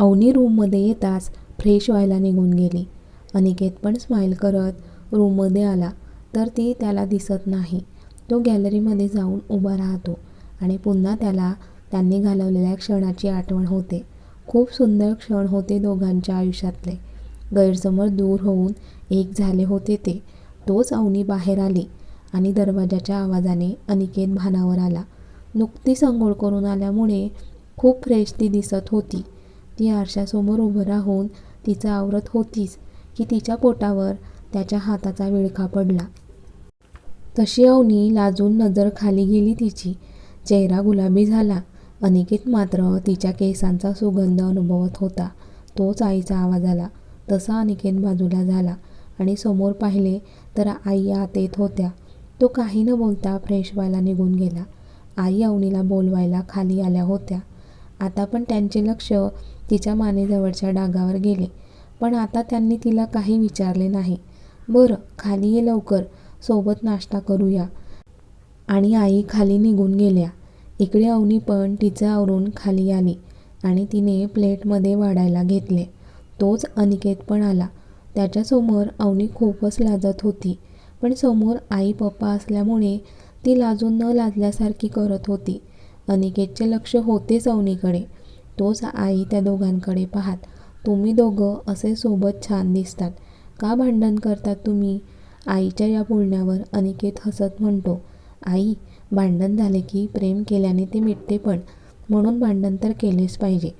अवनी रूममध्ये येताच फ्रेश व्हायला निघून गेली. अनिकेत पण स्माईल करत रूममध्ये आला तर ती त्याला दिसत नाही. तो गॅलरीमध्ये जाऊन उभा राहतो आणि पुन्हा त्याला त्यांनी घालवलेल्या क्षणाची आठवण होते. खूप सुंदर क्षण होते दोघांच्या आयुष्यातले. गैरसमज दूर होऊन एक झाले होते ते. तोच अवनी बाहेर आली आणि दरवाजाच्या आवाजाने अनिकेत भानावर आला. नुकतीच आंघोळ करून आल्यामुळे खूप फ्रेश ती दिसत होती. ती आरशासमोर उभं राहून तिचं आवरत होतीच की तिच्या पोटावर त्याच्या हाताचा विळखा पडला. तशी अवनी लाजून नजर खाली गेली तिची. चेहरा गुलाबी झाला. अनिकेत मात्र तिच्या केसांचा सुगंध अनुभवत होता. तोच आईचा आवाज आला. तसा अनिकेत बाजूला झाला आणि समोर पाहिले तर आई आत येत होत्या. तो काही न बोलता फ्रेश व्हायला निघून गेला. आई अवनीला बोलवायला खाली आल्या होत्या. आता पण त्यांचे लक्ष तिच्या मानेजवळच्या डागावर गेले. पण आता त्यांनी तिला काही विचारले नाही. बरं खाली ये लवकर. सोबत नाश्ता करूया. आणि आई खाली निघून गेल्या. इकडे अवनी पण तिचं आवरून खाली आली आणि तिने प्लेटमध्ये वाढायला घेतले. तोच अनिकेत पण आला. त्याच्यासमोर अवनी खूपच लाजत होती. पण समोर आई पप्पा असल्यामुळे ती लाजून न लाजल्यासारखी करत होती. अनिकेतचे लक्ष होतेच अवनीकडे. तोच आई त्या दोघांकडे पाहात तुम्ही दोघं असे सोबत छान दिसतात. का भांडण करतात तुम्ही? आईच्या या बोलण्यावर अनिकेत हसत म्हणतो आई भांडण झाले की प्रेम केल्याने ते मिटते पण म्हणून भांडण तर केलेच पाहिजे.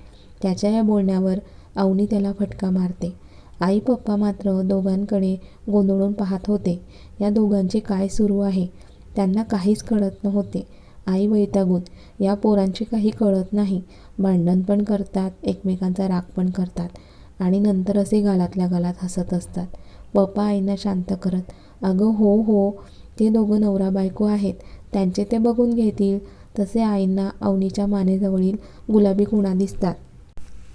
त्याच्या या बोलण्यावर अवनी त्याला फटका मारते. आई पप्पा मात्र दोघांकडे गोंधळून पाहत होते. या दोघांचे काय सुरू आहे त्यांना काहीच कळत नव्हते. आई वैतागून या पोरांचे काही कळत नाही. भांडण पण करतात एकमेकांचा राग पण करतात आणि नंतर असे गालातल्या गालात हसत असतात. पप्पा आईना शांत करत अगं हो हो ते दोघं नवरा बायको आहेत त्यांचे ते बघून घेतील तसे आईंना अवनीच्या मानेजवळील गुलाबी खुणा दिसतात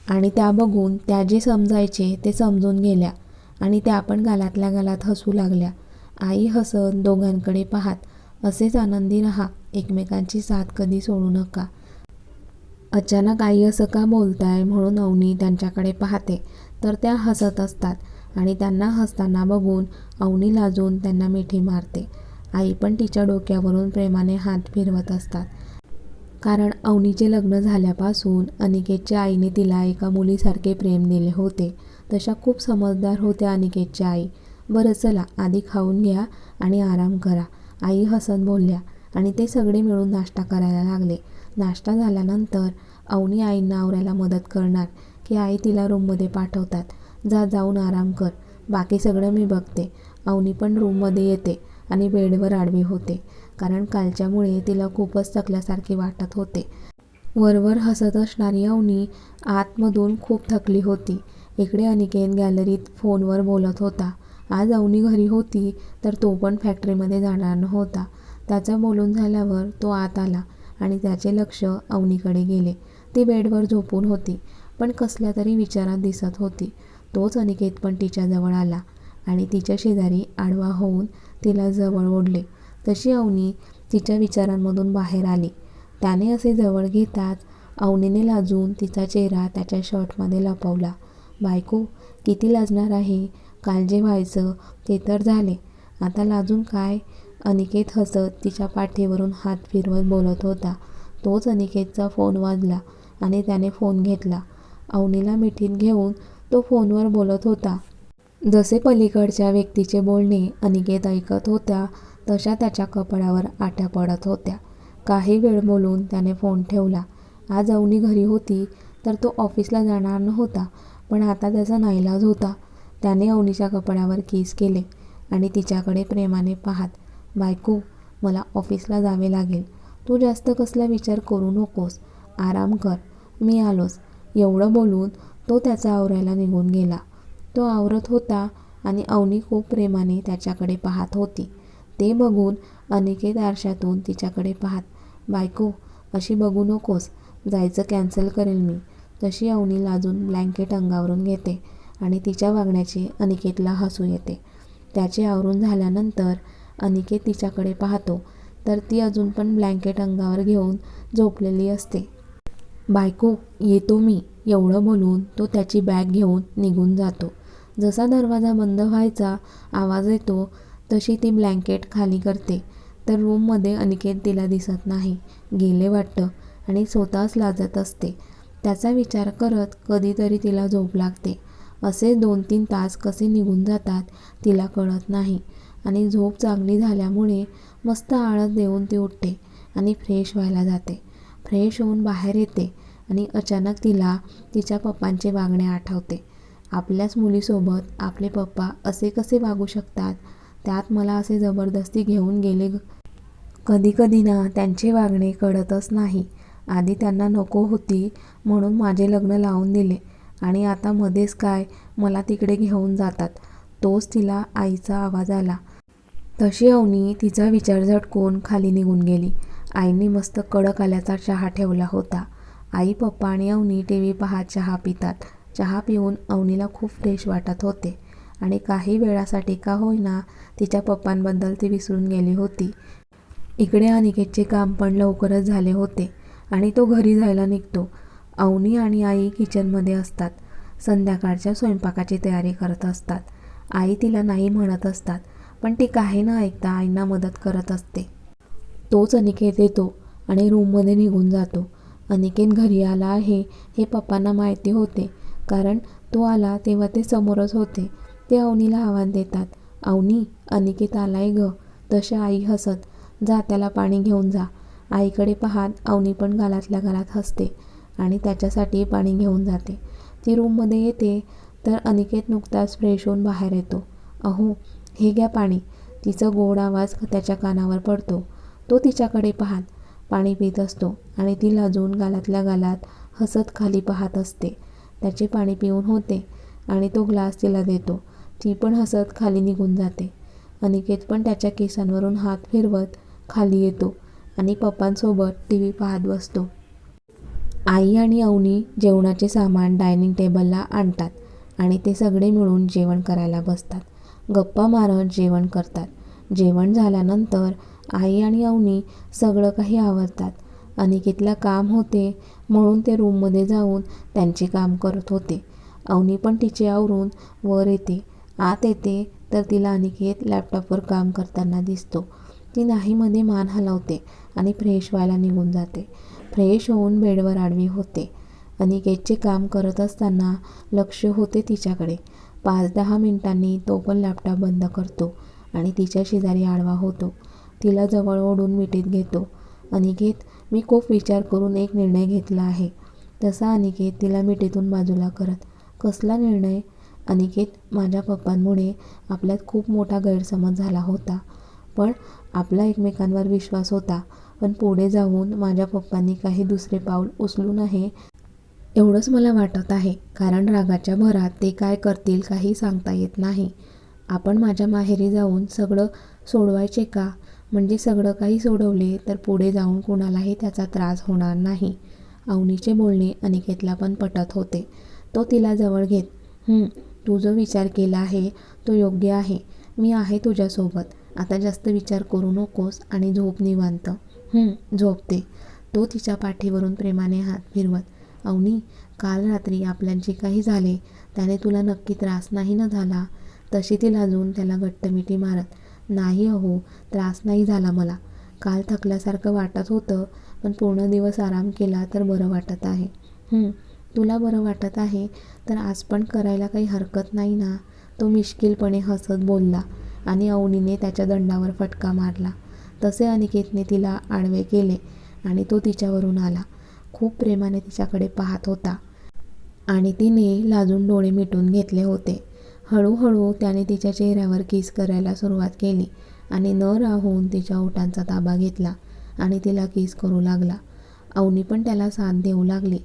आणि त्या बघून त्या जे समजायचे ते समजून गेल्या आणि त्या पण गालातल्या गालात हसू लागल्या. आई हसत दोघांकडे पाहात असेच आनंदी राहा एकमेकांची साथ कधी सोडू नका. अचानक आई असं का बोलताय म्हणून अवनी त्यांच्याकडे पाहते. तर त्या हसत असतात आणि त्यांना हसताना बघून अवनी लाजून त्यांना मिठी मारते. आई पण तिच्या डोक्यावरून प्रेमाने हात फिरवत असतात. कारण अवनीचे लग्न झाल्यापासून अनिकेतच्या आईने तिला एका मुलीसारखे प्रेम दिले होते. तशा खूप समजदार होत्या अनिकेतची आई. बरं चला आधी खाऊन घ्या आणि आराम करा. आई हसत बोलल्या आणि ते सगळे मिळून नाश्ता करायला लागले. नाश्ता झाल्यानंतर अवनी आईंना आवरायला मदत करणार की आई तिला रूममध्ये पाठवतात. जा जाऊन आराम कर. बाकी सगळं मी बघते. अवनी पण रूममध्ये येते आणि बेडवर आडवी होते कारण कालच्यामुळे तिला खूपच थकल्यासारखे वाटत होते. वरवर हसत असणारी अवनी आतमधून खूप थकली होती. इकडे अनिकेत गॅलरीत फोनवर बोलत होता. आज अवनी घरी होती तर तो पण फॅक्टरीमध्ये जाणार नव्हता. त्याचं बोलून झाल्यावर तो आत आला. आणि त्याचे लक्ष अवनीकडे गेले. ती बेडवर झोपून होती पण कसल्या तरी विचारात दिसत होती. तोच अनिकेत पण तिच्याजवळ आला आणि तिच्या शेजारी आडवा होऊन तिला जवळ ओढले. तशी अवनी तिच्या विचारांमधून बाहेर आली. त्याने असे जवळ घेताच अवनीने लाजून तिचा चेहरा त्याच्या शर्टमध्ये लपवला. बायको किती लाजणार आहे? काल जे व्हायचं ते तर झाले. आता लाजून काय? अनिकेत हसत तिच्या पाठीवरून हात फिरवत बोलत होता. तोच अनिकेतचा फोन वाजला आणि त्याने फोन घेतला. अवनीला मिठीत घेऊन तो फोनवर बोलत होता. जसे पलीकडच्या व्यक्तीचे बोलणे अनिकेत ऐकत होत्या तशा त्याच्या कपाळावर आट्या पडत होत्या. काही वेळ बोलून त्याने फोन ठेवला. आज अवनी घरी होती तर तो ऑफिसला जाणार नव्हता पण आता त्याचा नाईलाज होता. त्याने अवनीच्या कपड्यावर केस केले आणि तिच्याकडे प्रेमाने पाहात बायको मला ऑफिसला जावे लागेल. तू जास्त कसला विचार करू नकोस. आराम कर. मी आलोच. एवढं बोलून तो त्याचा आवरायला निघून गेला. तो आवरत होता आणि अवनी खूप प्रेमाने त्याच्याकडे पाहत होती. ते बघून अनिकेत आरशातून तिच्याकडे पाहत बायको अशी बघू नकोस. जायचं कॅन्सल करेल मी. तशी अवनी लाजून ब्लँकेट अंगावरून घेते आणि तिच्या वागण्याचे अनिकेतला हसू येते. त्याचे आवरून झाल्यानंतर अनिकेत तिच्याकडे पाहतो तर ती अजून पण ब्लँकेट अंगावर घेऊन झोपलेली असते. बायको येतो मी एवढं बोलून तो त्याची बॅग घेऊन निघून जातो. जसा दरवाजा बंद व्हायचा आवाज येतो तशी ती ब्लँकेट खाली करते. तर रूममध्ये अनिकेत तिला दिसत नाही गेले वाटतं आणि स्वतःच लाजत असते. त्याचा विचार करत कधीतरी तिला झोप लागते. असे दोन तीन तास कसे निघून जातात तिला कळत नाही. आणि झोप चांगली झाल्यामुळे मस्त आळस देऊन ती उठते आणि फ्रेश व्हायला जाते. फ्रेश होऊन बाहेर येते आणि अचानक तिला तिच्या पप्पांचे वागणे आठवते. आपल्याच मुलीसोबत आपले पप्पा असे कसे वागू शकतात? त्यात मला असे जबरदस्ती घेऊन गेले कधीकधी कधी कधी ना त्यांचे वागणे कळतच नाही. आधी त्यांना नको होती म्हणून माझे लग्न लावून दिले आणि आता मध्येच काय मला तिकडे घेऊन जातात. तोच तिला आईचा आवाज आला. तशी अवनी तिचा विचार झटकून खाली निघून गेली. आईने मस्त कडक आल्याचा चहा ठेवला होता. आई पप्पा आणि अवनी टी व्ही पाहत चहा पितात. चहा पिऊन अवनीला खूप फ्रेश वाटत होते. आणि काही वेळासाठी का होईना तिच्या पप्पांबद्दल ती विसरून गेली होती. इकडे अनिकेतचे काम पण लवकरच झाले होते आणि तो घरी जायला निघतो. अवनी आणि आई किचनमध्ये असतात. संध्याकाळच्या स्वयंपाकाची तयारी करत असतात. आई तिला नाही म्हणत असतात. पण ती काही न ऐकता आईंना मदत करत असते. तोच अनिकेत येतो आणि रूममध्ये निघून जातो. अनिकेत घरी आला आहे हे पप्पांना माहिती होते. कारण तो आला तेव्हा ते समोरच होते. ते अवनीला आव्हान देतात. अवनी अनिकेत आलाय ग. तशा आई हसत. जा त्याला पाणी घेऊन जा. आईकडे पाहत अवनी पण गालातल्या गालात हसते आणि त्याच्यासाठी पाणी घेऊन जाते. ती रूममध्ये येते तर अनिकेत नुकताच फ्रेश होऊन बाहेर येतो. अहो हे घ्या पाणी तिचा गोड आवाज त्याच्या कानावर पडतो. तो तिच्याकडे पाहत पाणी पित असतो आणि ती लाजून गालातल्या गालात हसत खाली पाहत असते. त्याचे पाणी पिऊन होते आणि तो ग्लास तिला देतो. ती पण हसत खाली निघून जाते. अनिकेत पण त्याच्या केसांवरून हात फिरवत खाली येतो आणि पप्पांसोबत टी व्ही पाहत बसतो. आई आणि अवनी जेवणाचे सामान डायनिंग टेबलला आणतात आणि ते सगळे मिळून जेवण करायला बसतात. गप्पा मारत जेवण करतात. जेवण झाल्यानंतर आई आणि अवनी सगळं काही आवरतात. अनिकेतला काम होते म्हणून ते रूममध्ये जाऊन त्यांचे काम करत होते. अवनी पण तिचे आवरून वर येते. आत येते तर तिला अनिकेत लॅपटॉपवर काम करताना दिसतो. ती नाहीमध्ये मान हलवते आणि फ्रेश व्हायला निघून जाते. फ्रेश होऊन बेडवर आडवी होते. अनिकेतचे काम करत असताना लक्ष होते तिच्याकडे. पाच दहा मिनिटांनी तो पण लॅपटॉप बंद करतो आणि तिच्या शेजारी आडवा होतो. तिला जवळ ओढून मिठीत घेतो. अनिकेत मी खूप विचार करून एक निर्णय घेतला आहे. तसा अनिकेत तिला मिठीतून बाजूला करत कसला निर्णय? अनिकेत माझ्या पप्पांमुळे आपल्यात खूप मोठा गैरसमज झाला होता. पण आपला एकमेकांवर विश्वास होता. पण पुढे जाऊन माझ्या पप्पांनी काही दुसरे पाऊल उचलू नये एवढंच मला वाटत आहे कारण रागाच्या भरात ते काय करतील काही सांगता येत नाही. आपण माझ्या माहेरी जाऊन सगळं सोडवायचे का? म्हणजे सगळं काही सोडवले तर पुढे जाऊन कुणालाही त्याचा त्रास होणार नाही. अवनीचे बोलणे अनिकेतला पण पटत होते. तो तिला जवळ घेत तू जो विचार केला आहे तो योग्य आहे. मी आहे तुझ्यासोबत. आता जास्त विचार करू नकोस आणि झोप निवांत. झोपते. तो तिच्या पाठीवरून प्रेमाने हात फिरवत अवनी काल रात्री आपल्यात जे काही झाले त्याने तुला नक्की त्रास नाही ना झाला? तशी ती लाजून त्याला घट्ट मिठी मारत नाही अहो त्रास नाही झाला मला. काल थकल्यासारखं वाटत होतं पण पूर्ण दिवस आराम केला तर बरं वाटत आहे. तुला बरं वाटत आहे? तर आज पण करायला काही हरकत नाही ना? तो मिश्किलपणे हसत बोलला आणि अवनीने त्याच्या दंडावर फटका मारला. तसे अनिकेतने तिला आडवे केले आणि तो तिच्यावरून आला. खूप प्रेमाने तिच्याकडे पाहत होता. आणि तिने लाजून डोळे मिटून घेतले होते. हळूहळू त्याने तिच्या चेहऱ्यावर किस करायला सुरुवात केली आणि न राहून तिच्या ओठांचा ताबा घेतला आणि तिला किस करू लागला. अवनी पण त्याला साथ देऊ लागली.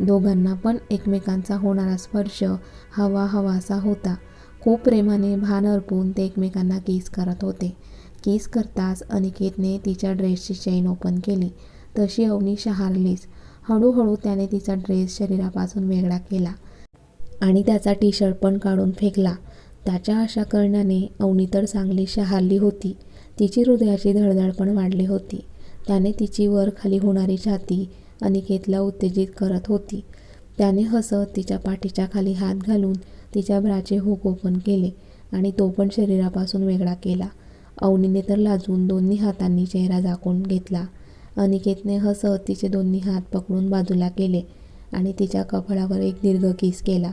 दोघांना पण एकमेकांचा होणारा स्पर्श हवा हवासा होता. खूप प्रेमाने भान अर्पून ते एकमेकांना किस करत होते. किस करताच अनिकेतने तिच्या ड्रेसची चेन ओपन केली. तशी अवनी शहारलीच हळूहळू त्याने तिचा ड्रेस शरीरापासून वेगळा केला आणि त्याचा टी शर्ट पण काढून फेकला. त्याच्या अशा करण्याने अवनी तर चांगली शहारली होती. तिची हृदयाची धडधड पण वाढली होती. त्याने तिची वर खाली होणारी छाती अनिकेतला उत्तेजित करत होती. त्याने हसत तिच्या पाठीच्या खाली हात घालून तिच्या ब्राचे हुक ओपन केले आणि तो पण शरीरापासून वेगळा केला. अवनीने तर लाजून दोन्ही हातांनी चेहरा झाकून घेतला. अनिकेतने हसत तिचे दोन्ही हात पकडून बाजूला केले आणि तिच्या कपाळावर एक दीर्घ किस केला.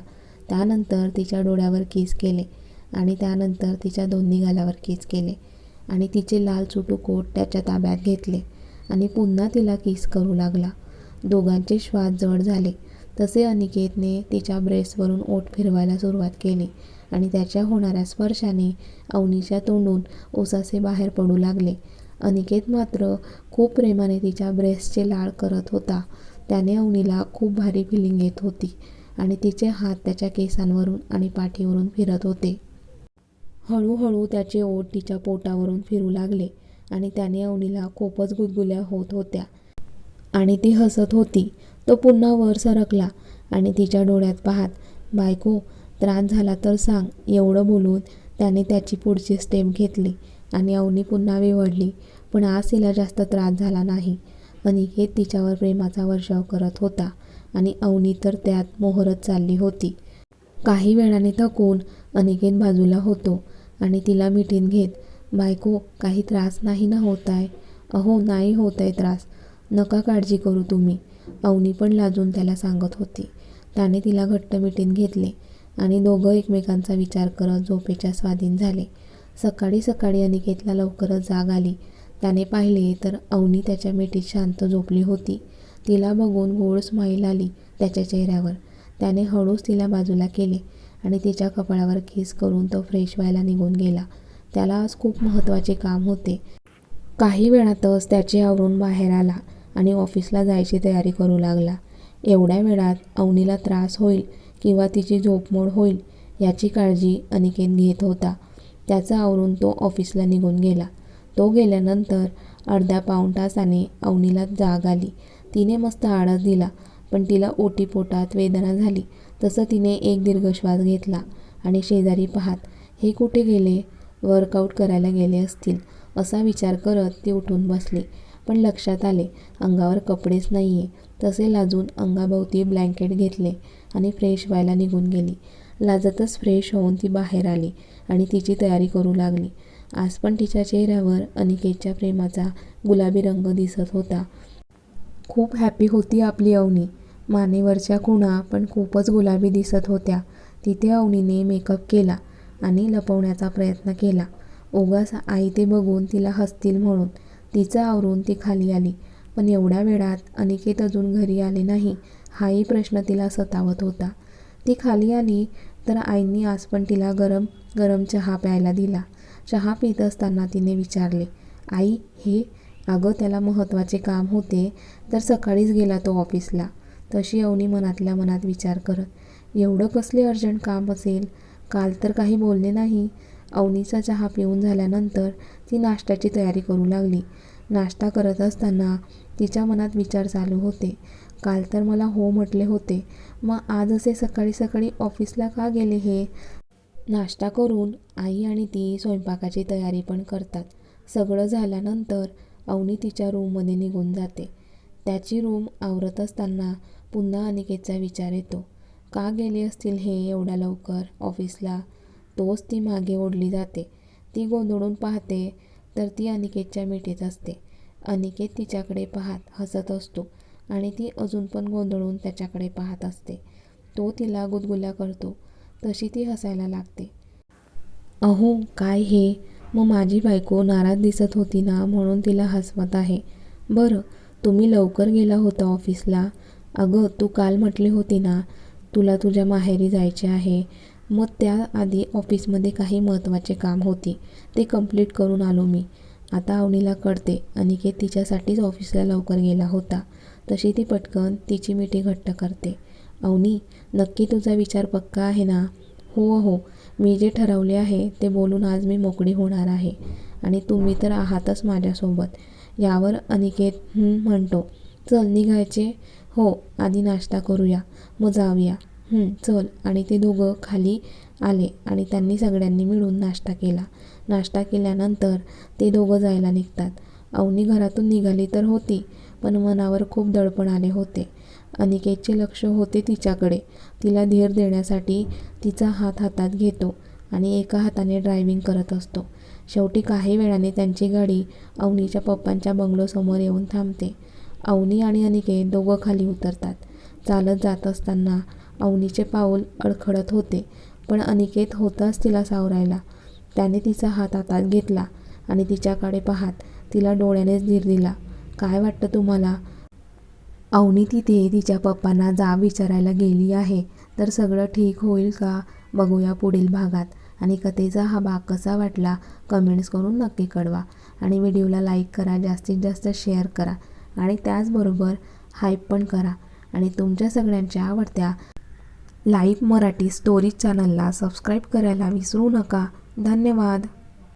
त्यानंतर तिच्या डोळ्यावर किस केले आणि त्यानंतर तिच्या दोन्ही गालावर किस केले आणि तिचे लाल सुटू कोट त्याच्या ताब्यात घेतले आणि पुन्हा तिला किस करू लागला. दोघांचे श्वास जड झाले. तसे अनिकेतने तिच्या ब्रेसवरून ओठ फिरवायला सुरुवात केली आणि त्याच्या होणाऱ्या स्पर्शाने अवनीच्या तोंडून ओसासे बाहेर पडू लागले. अनिकेत मात्र खूप प्रेमाने तिच्या ब्रेस्टचे लाळ करत होता. त्याने अवनीला खूप भारी फिलिंग येत होती आणि तिचे हात त्याच्या केसांवरून आणि पाठीवरून फिरत होते. हळूहळू त्याचे ओठ तिच्या पोटावरून फिरू लागले आणि त्याने अवनीला खूपच गुदगुल्या होत होत्या. आणि ती हसत होती. तो पुन्हा वर सरकला आणि तिच्या डोळ्यात पाहत बायको त्रास झाला तर सांग एवढं बोलून त्याने त्याची पुढची स्टेप घेतली. आणि अवनी पुन्हा विवडली. पण आज तिला जास्त त्रास झाला नाही. अनिकेत तिच्यावर प्रेमाचा वर्षाव करत होता. आणि अवनी तर त्यात मोहरत चालली होती. काही वेळाने थकून अनिकेत बाजूला होतो. आणि तिला मिठीत घेत बायको काही त्रास नाही ना होत आहे अहो नाही होत आहे त्रास. नका काळजी करू तुम्ही. अवनी पण लाजून त्याला सांगत होती. त्याने तिला घट्ट मिठीत घेतले आणि दोघं एकमेकांचा विचार करत झोपेच्या स्वाधीन झाले. सकाळी सकाळी अनिकेतला लवकरच जाग आली. त्याने पाहिले तर अवनी त्याच्या मिठीत शांत झोपली होती. तिला बघून गोड स्माईल आली त्याच्या चेहऱ्यावर. त्याने हळूच तिला बाजूला केले आणि तिच्या कपाळावर किस करून तो फ्रेश व्हायला निघून गेला. त्याला आज खूप महत्त्वाचे काम होते. काही वेळातच त्याचे आवरून बाहेर आला आणि ऑफिसला जायची तयारी करू लागला. एवढ्या वेळात अवनीला त्रास होईल किंवा तिची झोपमोड होईल याची काळजी अनिकेत घेत होता. त्याचं आवरून तो ऑफिसला निघून गेला. तो गेल्यानंतर अर्ध्या पाऊण तासाने अवनीला जाग आली. तिने मस्त आळस दिला पण तिला ओटी पोटात वेदना झाली. तसं तिने एक दीर्घ श्वास घेतला आणि शेजारी पाहात हे कुठे गेले? वर्कआउट करायला गेले असतील. असा विचार करत ती उठून बसली. पण लक्षात आले अंगावर कपडेच नाही आहे तसे लाजून अंगाभोवती ब्लँकेट घेतले आणि फ्रेश व्हायला निघून गेली. लाजतच फ्रेश होऊन ती बाहेर आली आणि तिची तयारी करू लागली. आज पण तिच्या चेहऱ्यावर अनिकेतच्या प्रेमाचा गुलाबी रंग दिसत होता. खूप हॅपी होती आपली अवनी. मानेवरच्या खुणा पण खूपच गुलाबी दिसत होत्या. तिथे अवनीने मेकअप केला आणि लपवण्याचा प्रयत्न केला. उगाच आई ते बघून तिला हसतील म्हणून. तिचं आवरून ती खाली आली. पण एवढ्या वेळात अनिकेत अजून घरी आले नाही हाही प्रश्न तिला सतावत होता. ती खाली आली तर आईंनी आज पण तिला गरम गरम चहा प्यायला दिला. चहा पित असताना तिने विचारले आई हे अगं त्याला महत्त्वाचे काम होते तर सकाळीच गेला तो ऑफिसला. तशी अवनी मनातल्या मनात विचार करत एवढं कसले अर्जंट काम असेल? काल तर काही बोलले नाही. अवनीचा चहा पिऊन झाल्यानंतर ती नाश्त्याची तयारी करू लागली. नाश्ता करत असताना तिच्या मनात विचार चालू होते. काल तर मला हो म्हटले होते. मग आज असे सकाळी सकाळी ऑफिसला का गेले हे? नाश्ता करून आई आणि ती स्वयंपाकाची तयारी पण करतात. सगळं झाल्यानंतर अवनी तिच्या रूममध्ये निघून जाते. त्याची रूम आवरत असताना पुन्हा अनिकेतचा विचार येतो. का गेले असतील हे एवढ्या लवकर? ऑफिसला? तोच ती मागे ओढली जाते. ती गोंधळून पाहते तर ती अनिकेतच्या मिठीत असते. अनिकेत तिच्याकडे पाहत हसत असतो. आणि ती अजून पण गोंधळून त्याच्याकडे पाहत असते. तो तिला गुदगुल्या करतो. तशी ती हसायला लागते. अहो काय हे? मग माझी बायको नाराज दिसत होती ना म्हणून तिला हसवत आहे. बरं तुम्ही लवकर गेला होता ऑफिसला. अगं तू काल म्हटली होती ना तुला तुझ्या माहेरी जायचे आहे. मग त्याआधी ऑफिसमध्ये काही महत्त्वाचे काम होती. ते कंप्लीट करून आलो मी. आता अवनीला कळते. अनिकेत तिच्यासाठीच ऑफिसला लवकर गेला होता. तशी ती पटकन तिची मिठी घट्ट करते. अवनी नक्की तुझा विचार पक्का आहे ना? हो हो. मी जे ठरवले आहे ते बोलून आज मी मोकळी होणार आहे. आणि तुम्ही तर आहातच माझ्यासोबत. यावर अनिकेत म्हणतो. चल निघायचे? हो आधी नाश्ता करूया. मग जाऊया. चल. आणि ते दोघं खाली आले आणि त्यांनी सगळ्यांनी मिळून नाश्ता केला. नाश्ता केल्यानंतर ते दोघं जायला निघतात. अवनी घरातून निघाली तर होती. पण मनावर खूप दडपण आले होते. अनिकेतचे लक्ष होते तिच्याकडे. तिला धीर देण्यासाठी तिचा हात हातात घेतो आणि एका हाताने ड्रायव्हिंग करत असतो. शेवटी काही वेळाने त्यांची गाडी अवनीच्या पप्पांच्या बंगलोसमोर येऊन थांबते. अवनी आणि अनिकेत दोघं खाली उतरतात. चालत जात असताना अवनीचे पाऊल अडखळत होते पण अनिकेत होताच तिला सावरायला. त्याने तिचा हात हातात घेतला आणि तिच्याकडे पाहत तिला डोळ्यानेच धीर दिला. काय वाटतं तुम्हाला? अवनी तिथे तिच्या पप्पांना जाब विचारायला गेली आहे. तर सगळं ठीक होईल का? बघूया पुढील भागात. आणि कथेचा हा भाग कसा वाटला? कमेंट्स करून नक्की कळवा. आणि व्हिडिओला लाईक करा जास्तीत जास्त शेअर करा. आणि त्याचबरोबर हाईप पण करा. आणि तुमच्या सगळ्यांच्या आवडत्या लाईव्ह मराठी स्टोरीज चॅनलला सबस्क्राईब करायला विसरू नका. धन्यवाद.